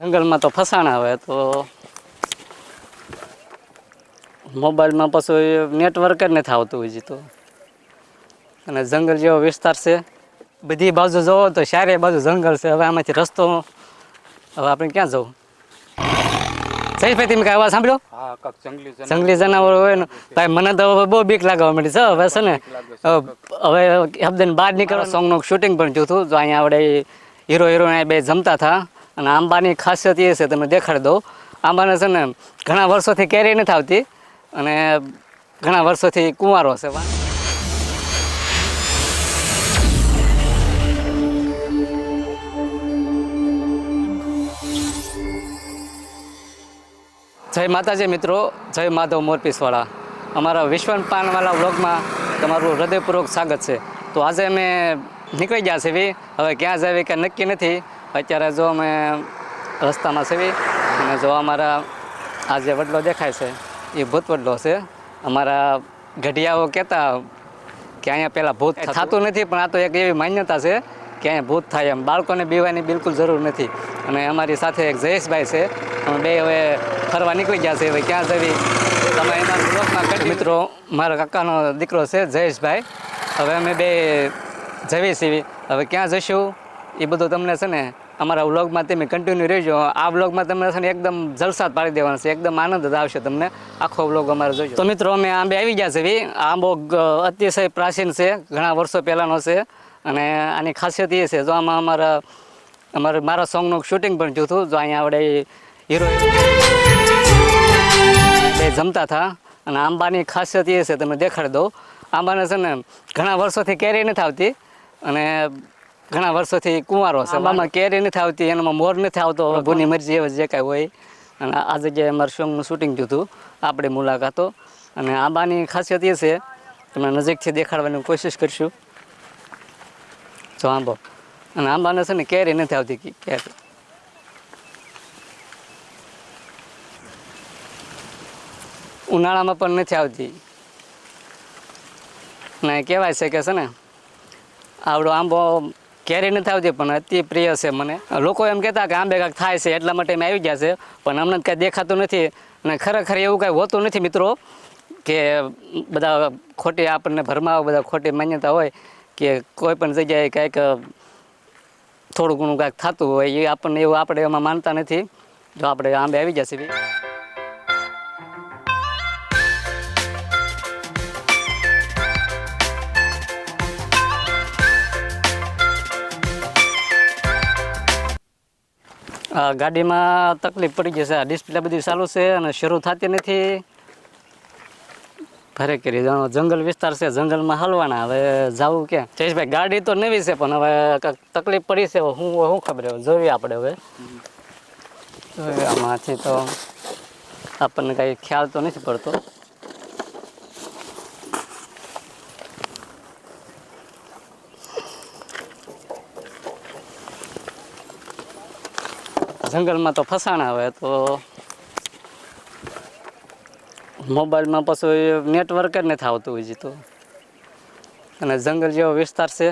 જંગલમાં તો ફસાણા આવે તો મોબાઈલમાં પાછું નેટવર્ક જ નથી આવતું હજી તો. અને જંગલ જેવો વિસ્તાર છે. બધી બાજુ જવો તો ચારે બાજુ જંગલ છે. હવે આમાંથી રસ્તો હવે આપણે ક્યાં જવું? જયભાઈ તમે કાંઈ અવાજ સાંભળ્યો? જંગલી જનાવર. હોય ને ભાઈ મને તો હવે બહુ બીક લાગવા મળી છે. હવે છે ને હવે શબ્દને બહાર નીકળવા સોંગનું શૂટિંગ પણ જોતું જો અહીંયા આપણે હીરો હિરોઈન બે જમતા હતા. અને આંબાની ખાસિયત એ છે તમને દેખાડી દઉં આંબાને છે ને ઘણા વર્ષોથી કેરી નથી આવતી અને ઘણા વર્ષોથી કુંવારો છે. જય માતાજી મિત્રો, જય માધવ મોરપીસવાળા. અમારા વિશ્વન પાનવાલા વ્લોગમાં તમારું હૃદયપૂર્વક સ્વાગત છે. તો આજે અમે નીકળી ગયા છે હવે ક્યાં જવી કે નક્કી નથી. અત્યારે જો અમે રસ્તામાં છે અને જો અમારા આ જે વડલો દેખાય છે એ ભૂત વડલો છે. અમારા ગઢિયાઓ કહેતા કે અહીંયા પહેલાં ભૂત થતું નથી પણ આ તો એક એવી માન્યતા છે કે અહીંયા ભૂત થાય એમ. બાળકોને બીવાની બિલકુલ જરૂર નથી. અને અમારી સાથે એક જયેશભાઈ છે. અમે બે હવે ફરવા નીકળી ગયા છે હવે ક્યાં જવી? તમે એના બ્લોગમાં કરી મિત્રો મારા કાકાનો દીકરો છે જયેશભાઈ. હવે અમે બે જવી છીએ. હવે ક્યાં જશું? એ બધું તમને છે ને અમારા વ્લોગમાં તમે કન્ટિન્યુ રહેજો. આ વ્લોગમાં તમને છે ને એકદમ જલસા પાડી દેવાનો છે. એકદમ આનંદ આવશે તમને. આખો વ્લોગ અમારે જોજો. તો મિત્રો, અમે આંબે આવી ગયા છે આંબો અતિશય પ્રાચીન છે. ઘણા વર્ષો પહેલાંનો છે. અને આની ખાસિયત એ છે, જો આમાં અમારા, અમારે મારા સોંગનું શૂટિંગ પણ જોતું જો અહીંયા આપણે હીરો એ. જમતા હતા. અને આંબાની ખાસિયત એ છે તમને દેખાડી દઉં આંબાને છે ને ઘણા વર્ષોથી કેરી નથી આવતી. અને ઘણા વર્ષોથી કુંવારો છે. આમાં કેરી નથી આવતી એનામાં મોર નથી આવતો ભૂની મરજી એવા જે કાંઈ હોય. અને આ જગ્યાએ અમારે સોંગનું શૂટિંગ થયું હતું આપણે મુલાકાતો અને આંબાની ખાસિયત એ છે તમે નજીકથી દેખાડવાની કોશિશ કરીશું. જો આંબો. અને આંબાને છે ને કેરી નથી આવતી કેરી ઉનાળામાં પણ નથી આવતી. ને કહેવાય છે કે છે ને આવડો આંબો કેરી નથી આવતી, પણ અતિ પ્રિય છે મને. લોકો એમ કહેતા કે આંબે કાંઈક થાય છે, એટલા માટે મેં આવી ગયા છે, પણ અમને કાંઈ દેખાતું નથી. અને ખરેખર એવું કાંઈ હોતું નથી મિત્રો, કે બધા ખોટી આપણને ભરમાં બધા ખોટી માન્યતા હોય, કે કોઈ પણ જગ્યાએ કાંઈક થોડું ઘણું કાંઈક થતું હોય, એ આપણને એવું આપણે એમાં માનતા નથી. જો આપણે આંબે આવી જશે ગાડીમાં તકલીફ પડી જશે, આ ડિસ્પ્લે બધી ચાલુ છે અને શરૂ થતી નથી. ફરે કરી જાણો, જંગલ વિસ્તાર છે, જંગલમાં હાલવાના. હવે જવું ક્યાં? જયેશભાઈ, ગાડી તો નવી છે, પણ હવે કંઈક તકલીફ પડી છે હું શું ખબર હવે જોઈએ આપણે હવે. આમાંથી તો આપણને કાંઈ ખ્યાલ તો નથી પડતો. જંગલમાં તો ફસાણા હવે તો મોબાઈલમાં પાછું નેટવર્ક જ નથી આવતું હજી તો. અને જંગલ જેવો વિસ્તાર છે.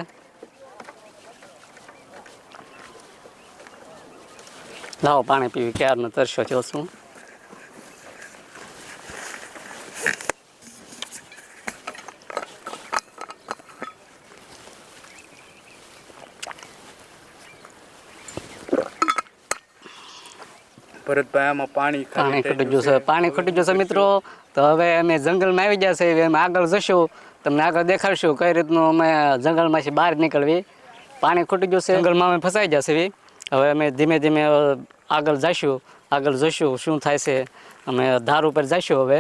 લાવો પાણી પીવી, ક્યારનો તરસ્યો થયો છું. ભરતભાઈ આમાં પાણી પાણી ખાલી ખૂટી ગયું પાણી ખૂટી ગયું મિત્રો. તો હવે અમે જંગલમાં આવી ગયા છે આગળ જશું. તમને આગળ દેખાડશું કઈ રીતનું અમે જંગલમાંથી બહાર નીકળવી. પાણી ખૂટી છે જંગલમાં અમે ફસાઈ જશે હવે અમે ધીમે ધીમે આગળ જઈશું. આગળ જોઈશું. શું થાય છે? અમે ધાર ઉપર જઈશું હવે.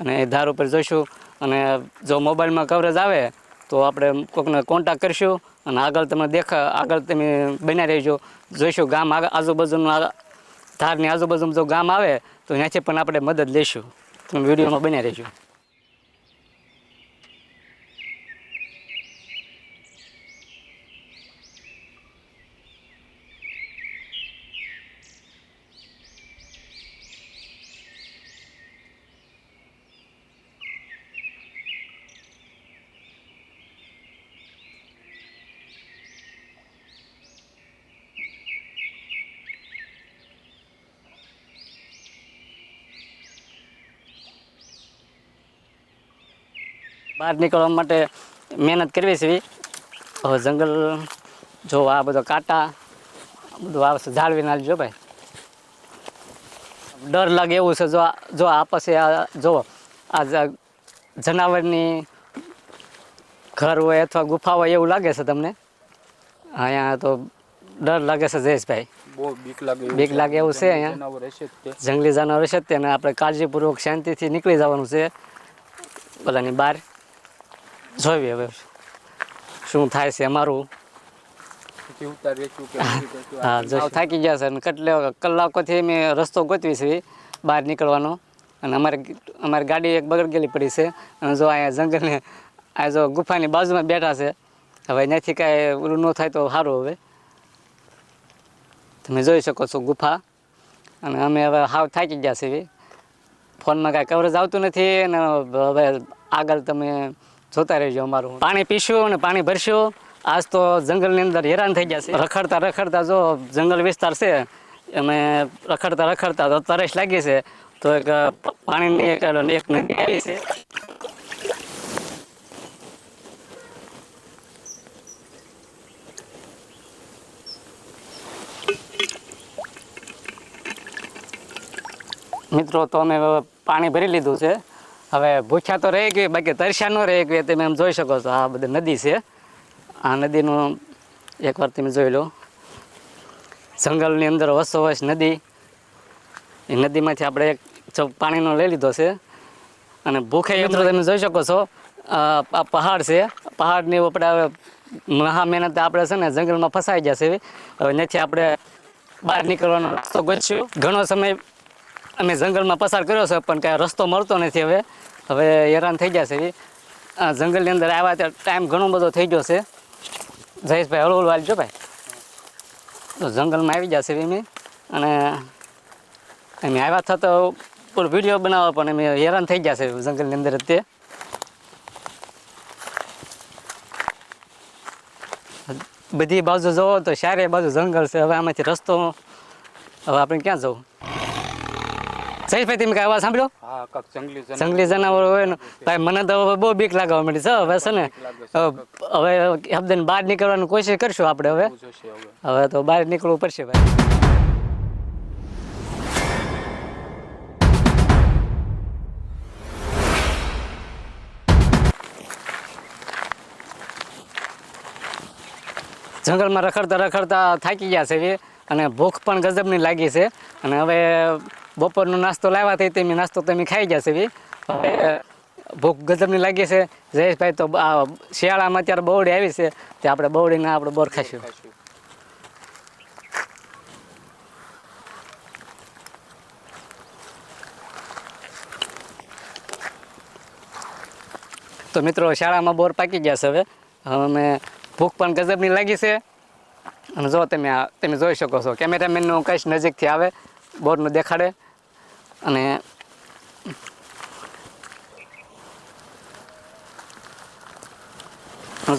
અને એ ધાર ઉપર જોઈશું. અને જો મોબાઈલમાં કવરેજ આવે તો આપણે કોઈકને કોન્ટેક્ટ કરીશું. અને આગળ તમે દેખા આગળ તમે બન્યા રહેજો. જોઈશું ગામ આગળ આજુબાજુનું ધારની આજુબાજુમાં જો ગામ આવે, તો ત્યાંથી પણ આપણે મદદ લઈશું. તમે વિડીયોમાં બન્યા રહેજો. બહાર નીકળવા માટે મહેનત કરવી છે હવે જંગલ જો આ બધો કાંટા બધું આવશે જાળવી નાખજો ભાઈ ડર લાગે એવું છે જો આ- જો આ પછી આ જો આ જનાવરની ઘર હોય અથવા ગુફા હોય એવું લાગે છે તમને અહીંયા તો ડર લાગે છે જયેશભાઈ બહુ બીક લાગે એવું બીક છે. લાગે એવું છે અહીંયા? જ. જંગલી જાનવર છે તેને આપણે કાળજીપૂર્વક શાંતિથી નીકળી જવાનું છે બધાની બહાર જોઈએ હવે. શું થાય છે અમારું? હા થાકી ગયા છે અને કેટલે કલાકોથી અમે રસ્તો ગોતવી છે બહાર નીકળવાનો. અને અમારે અમારી ગાડી એક બગડ ગયેલી પડી છે. અને જો અહીંયા જંગલને આ જો ગુફાની બાજુમાં બેઠા છે. હવે અહીંયાથી કાંઈ ઓલું ન થાય તો સારું હવે. તમે જોઈ શકો છો ગુફા. અને અમે હવે હાવ થાકી ગયા છીએ ફોનમાં કાંઈ કવરેજ આવતું નથી અને હવે આગળ તમે જોતા રહેજો અમારું. પાણી પીશું અને પાણી ભરશું. આજ તો જંગલની અંદર હેરાન થઈ ગયા રખડતા રખડતા જો જંગલ વિસ્તાર છે, અમે રખડતા રખડતા તો તરસ લાગી છે. તો એક પાણીની એક એક નદી આવી છે. મિત્રો, તો અમે પાણી ભરી લીધું છે. હવે ભૂખ્યા તો રહી ગઈ બાકી તરસ્યા ન રહી ગઈ તમે એમ જોઈ શકો છો આ બધી નદી છે. આ નદીનું એકવાર તમે જોઈ લો. જંગલની અંદર વસોવસ નદી. એ નદીમાંથી આપણે એક પાણીનો લઈ લીધો છે. અને ભૂખે મિત્રો તમે જોઈ શકો છો આ આ પહાડ છે. પહાડની આપણે હવે મહા મહેનત આપણે છે ને જંગલમાં ફસાઈ ગયા છે હવે નથી આપણે બહાર નીકળવાનો રસ્તો ગોચ્યો ઘણો સમય અમે જંગલમાં પસાર કર્યો છે, પણ કાંઈ રસ્તો મળતો નથી હવે. હવે હેરાન થઈ ગયા છે. આ જંગલની અંદર આવ્યા ત્યારે ટાઈમ ઘણો બધો થઈ ગયો છે. જયેશભાઈ હળવું હળવું જો ભાઈ. તો જંગલમાં આવી ગયા છે અમે અને અમે આવ્યા થતા પૂરો વીડિયો બનાવવા, પણ અમે હેરાન થઈ ગયા છે જંગલની અંદર અત્યારે બધી બાજુ જુઓ તો ચારે બાજુ જંગલ છે. હવે આમાંથી રસ્તો, હવે આપણે ક્યાં જવું? જયેશભાઈ તમે કઈ અવાજ સાંભળ્યો? હા કાંક જંગલી જનાવર. જંગલી જનાવરો હોય ને. ભાઈ મને તો હવે બહુ બીક લાગવા મળી છે હવે છે ને. હવે શબ્દને બહાર નીકળવાની કોશિશ કરશું આપણે હવે. હવે. તો બહાર નીકળવું પડશે ભાઈ. જંગલમાં રખડતા રખડતા થાકી ગયા છે અને ભૂખ પણ ગજબની લાગી છે. અને હવે બપોરનો નાસ્તો લાવ્યા થઈ તેમ નાસ્તો તમે ખાઈ ગયા છે હવે ભૂખ ગજબની લાગી છે. જયેશભાઈ તો આ શિયાળામાં અત્યારે બહુડી આવી છે, તે આપણે બવડીને આપણે બોર ખાઈશું. તો મિત્રો, શાળામાં બોર પાકી ગયા છે હવે. અમે ભૂખ પણ ગજબની લાગી છે. અને જો તમે તમે જોઈ શકો છો, કેમેરામેનનું કઈશ નજીકથી આવે, બોરનું દેખાડે. અને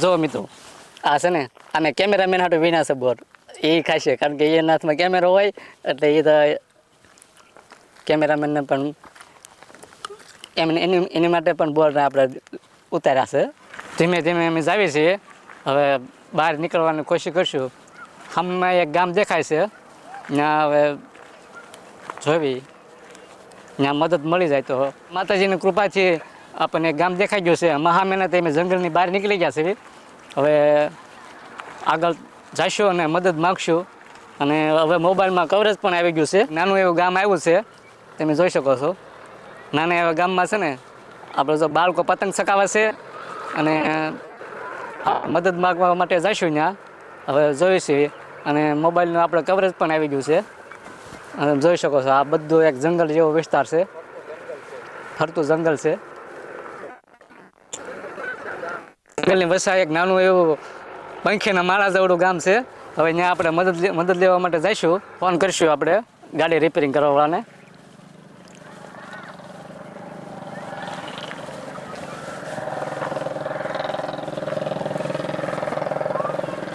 જો મિત્રો, આ છે ને અને કેમેરામેન હાટું વિના છે બોર. એ ખાશે, કારણ કે એના હાથમાં કેમેરો હોય, એટલે એ તો કેમેરામેનને પણ એમને, એની એની માટે પણ બોર્ડ આપણે ઉતાર્યા છે. ધીમે ધીમે અમે જાવી છીએ. હવે બહાર નીકળવાની કોશિશ કરશું. હમણાં એક ગામ દેખાય છે. ને હવે જોવી. ત્યાં મદદ મળી જાય તો માતાજીની કૃપાથી આપણને ગામ દેખાઈ ગયું છે. મહા મહેનત અમે જંગલની બહાર નીકળી ગયા છે હવે આગળ જઈશું અને મદદ માગશું. અને હવે મોબાઈલમાં કવરેજ પણ આવી ગયું છે. નાનું એવું ગામ આવ્યું છે. તમે જોઈ શકો છો. નાના એવા ગામમાં છે ને, આપણે જો બાળકો પતંગ ચકાવે છે અને મદદ માગવા માટે જઈશું ત્યાં હવે જોઈશું અને મોબાઈલનું આપણે કવરેજ પણ આવી ગયું છે. અને જોઈ શકો છો, આ બધું એક જંગલ જેવો વિસ્તાર છે. ફરતું જંગલ છે. જંગલની વસા એક નાનું એવું પંખીના માળા જેવડું ગામ છે. હવે ત્યાં આપણે મદદ મદદ લેવા માટે જઈશું. ફોન કરીશું આપણે ગાડી રિપેરિંગ કરવાવાળાને.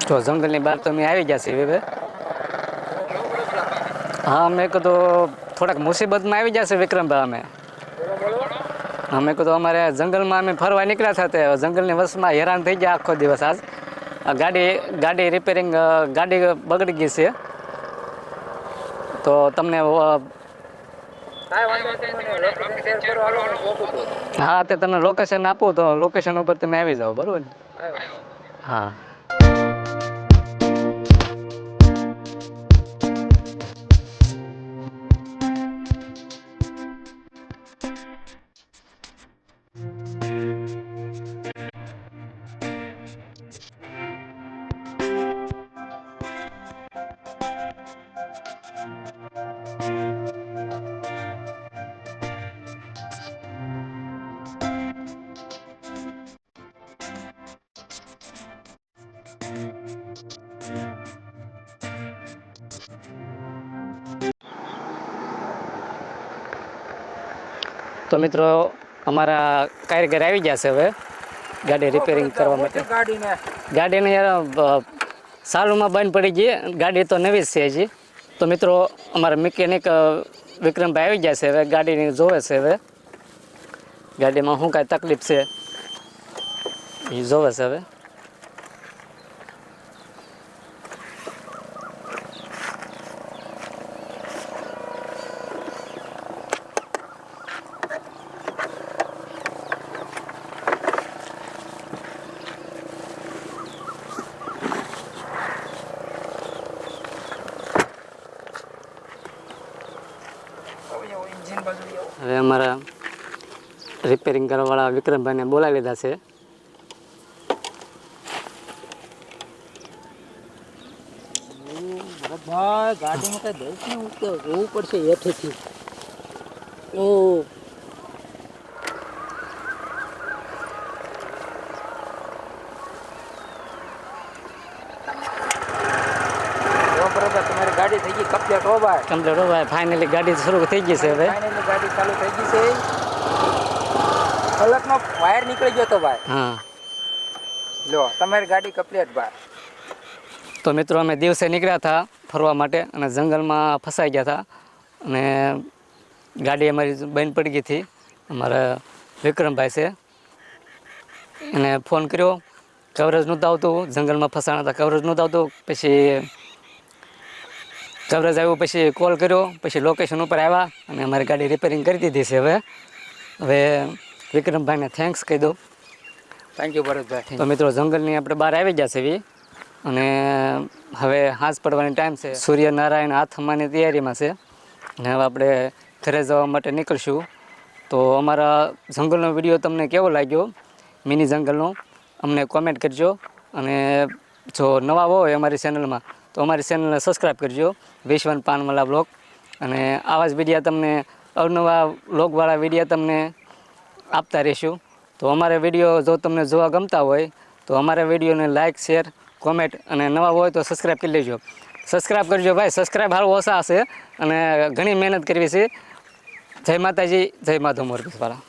તો જંગલની બહાર તો અમે આવી ગયા છીએ હવે હા, અમે કીધું થોડાક મુસીબતમાં આવી છે વિક્રમભાઈ અમે. અમે કીધું અમારે જંગલમાં અમે ફરવા નીકળ્યા હતા તે જંગલની વસમાં હેરાન થઈ ગયા આખો દિવસ આજ. ગાડી ગાડી રિપેરિંગ ગાડી બગડી ગઈ છે. તો તમને હા, તે તમને લોકેશન આપું તો લોકેશન ઉપર તમે આવી જાઓ, બરાબર હા. તો મિત્રો અમારા કારીગર આવી ગયા છે હવે ગાડી રિપેરિંગ કરવા માટે. ગાડીને યાર સાલુમાં બંધ પડી ગઈ ગાડી તો નવી જ છે હજી. તો મિત્રો અમારા મિકેનિક વિક્રમભાઈ આવી ગયા છે હવે ગાડીની જોવે છે હવે. ગાડીમાં શું કાંઈ તકલીફ છે? એ જોવે છે હવે હવે અમારા રિપેરિંગ કરવાવાળા વિક્રમભાઈને બોલાવી લીધા છે. ભાઈ ગાડીમાં કઈ દઈશ? ને જોવું પડશે એઠેથી ઓ જો બરોબર તમારી ગાડી થઈ ગઈ કમ્પ્લીટ હો ભાઈ. કમ્પ્લીટ ભાઈ ફાઇનલી ગાડી શરૂ થઈ ગઈ છે હવે. ફાઇનલી ગાડી ચાલુ થઈ ગઈ છે. કલાકનો વાયર નીકળી ગયો તો ભાઈ. હા. લો તમારી ગાડી કમ્પ્લીટ ભાઈ. તો મિત્રો અમે દિવસે નીકળ્યા હતા ફરવા માટે અને જંગલમાં ફસાઈ ગયા હતા. અને ગાડી અમારી બંધ પડી ગઈ હતી. અમારા વિક્રમભાઈ છે. એને ફોન કર્યો. કવરેજ નહોતું આવતું. જંગલમાં ફસાણા હતા. કવરેજ નહોતું આવતું. પછી કવરેજ આવ્યો પછી કોલ કર્યો પછી લોકેશન ઉપર આવ્યા અને અમારી ગાડી રિપેરિંગ કરી દીધી છે હવે. હવે વિક્રમભાઈને થેન્ક્સ કહી દઉં. Thank you Bharatbhai. તો મિત્રો જંગલની આપણે બહાર આવી ગયા છે એવી અને હવે હાંસ પડવાની ટાઈમ છે. સૂર્યનારાયણ હાથ થવાની તૈયારીમાં છે. અને હવે આપણે ઘરે જવા માટે નીકળશું. તો અમારા જંગલનો વીડિયો તમને કેવો લાગ્યો? મિની જંગલનો? અમને કોમેન્ટ કરજો. અને જો નવા હોય અમારી ચેનલમાં તો અમારી ચેનલને સબસ્ક્રાઈબ કરજો. વિશ્વન પાનવાલા બ્લોગ અને આવા જ વિડીયા તમને, અવનવા બ્લોગવાળા વિડીયા તમને આપતા રહીશું. તો અમારા વીડિયો જો તમને જોવા ગમતા હોય, તો અમારા વિડીયોને લાઇક શેર કોમેન્ટ અને નવા હોય તો સબસ્ક્રાઈબ કરી લેજો. સબસ્ક્રાઈબ કરજો ભાઈ. સબસ્ક્રાઈબ હાલ ઓછા હશે અને ઘણી મહેનત કરવી છે. જય માતાજી, જય માધવ મોરબીવાળા.